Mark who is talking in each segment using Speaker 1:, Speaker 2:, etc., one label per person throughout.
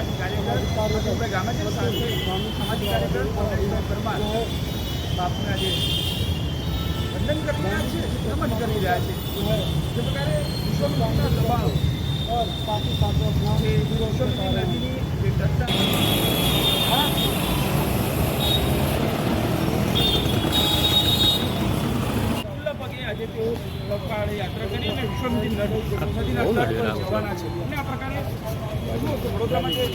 Speaker 1: સામાજિક કાર્યકર, આપણે ગામે સાથે સામાજિક કાર્યકર પરેશભાઈ પરમાર. બાપુને આજે વંદન કરી રહ્યા છે નમન કરી રહ્યા છે. જે પ્રકારે વિશ્વના દબાણો જે નદીની આજે તેઓ યાત્રા કરી અને વિશ્વમિત્રી નદી નદીના જવાના પ્રકારે જુઓ કે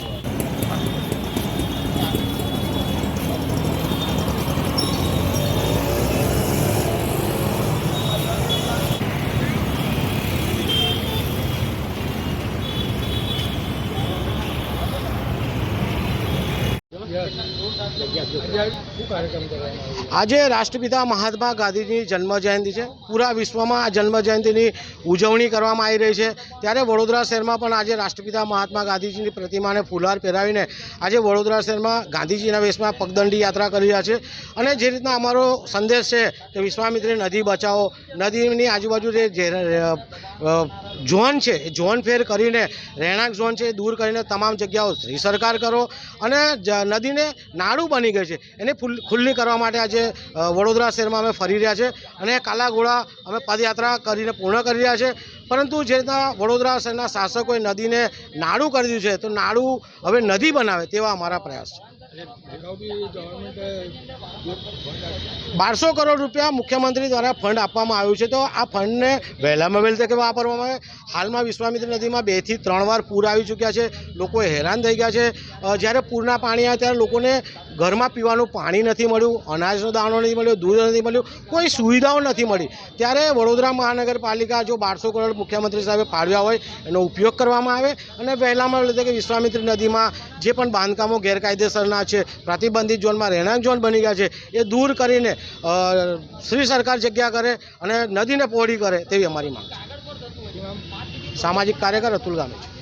Speaker 1: વડોદરામાં જે
Speaker 2: આજે રાષ્ટ્રપિતા મહાત્મા ગાંધીજીની જન્મ જયંતિ છે. પૂરા વિશ્વમાં આ જન્મ જયંતિની ઉજવણી કરવામાં આવી રહી છે. ત્યારે વડોદરા શહેરમાં પણ આજે રાષ્ટ્રપિતા મહાત્મા ગાંધીજીની પ્રતિમાને ફુલાર પહેરાવીને આજે વડોદરા શહેરમાં ગાંધીજીના વેશમાં પગદંડી યાત્રા કરી રહ્યા છે. અને જે રીતના અમારો સંદેશ છે કે વિશ્વામિત્રી નદી બચાવો, નદીની આજુબાજુ જે ઝોન છે, એ ઝોન ફેર કરીને, રહેણાંક ઝોન છે દૂર કરીને તમામ જગ્યાઓ સરકાર કરો. અને નદીને નાળું બની ગઈ છે. એને ખુલ્લી કરવા માટે આજે વડોદરા શહેરમાં અમે ફરી રહ્યા છે અને કાલાઘોડા અમે પદયાત્રા કરીને પૂર્ણ કરી રહ્યા છે. પરંતુ જે રીતના વડોદરા શહેરના શાસકોએ નદીને નાળું કરી દીધું છે, તો નાળું હવે નદી બનાવે તેવા અમારા પ્રયાસ છે. બારસો કરોડ રૂપિયા મુખ્યમંત્રી દ્વારા ફંડ આપવામાં આવ્યું છે. તો આ ફંડને વહેલામાં વહેલી તકે વાપરવામાં આવે? હાલમાં વિશ્વામિત્ર નદીમાં બેથી ત્રણ વાર પૂર આવી ચૂક્યા છે. લોકો હેરાન થઈ ગયા છે. જ્યારે પૂરના પાણી આવે ત્યારે લોકોને ઘરમાં પીવાનું પાણી નથી મળ્યું, અનાજનો દાણો નથી મળ્યો, દૂધ નથી મળ્યું, કોઈ સુવિધાઓ નથી મળી. ત્યારે વડોદરા મહાનગરપાલિકા જો બારસો કરોડ મુખ્યમંત્રી સાહેબે ફાળવ્યા હોય, એનો ઉપયોગ કરવામાં આવે અને વહેલામાં લીધે કે વિશ્વામિત્રી નદીમાં જે પણ બાંધકામો ગેરકાયદેસરના છે, પ્રતિબંધિત ઝોનમાં રહેણાંક ઝોન બની ગયા છે, એ દૂર કરીને શ્રી સરકાર જગ્યા કરે અને નદીને પહોળી કરે તેવી અમારી માંગ છે. સામાજિક કાર્યકર અતુલ ગામે છે.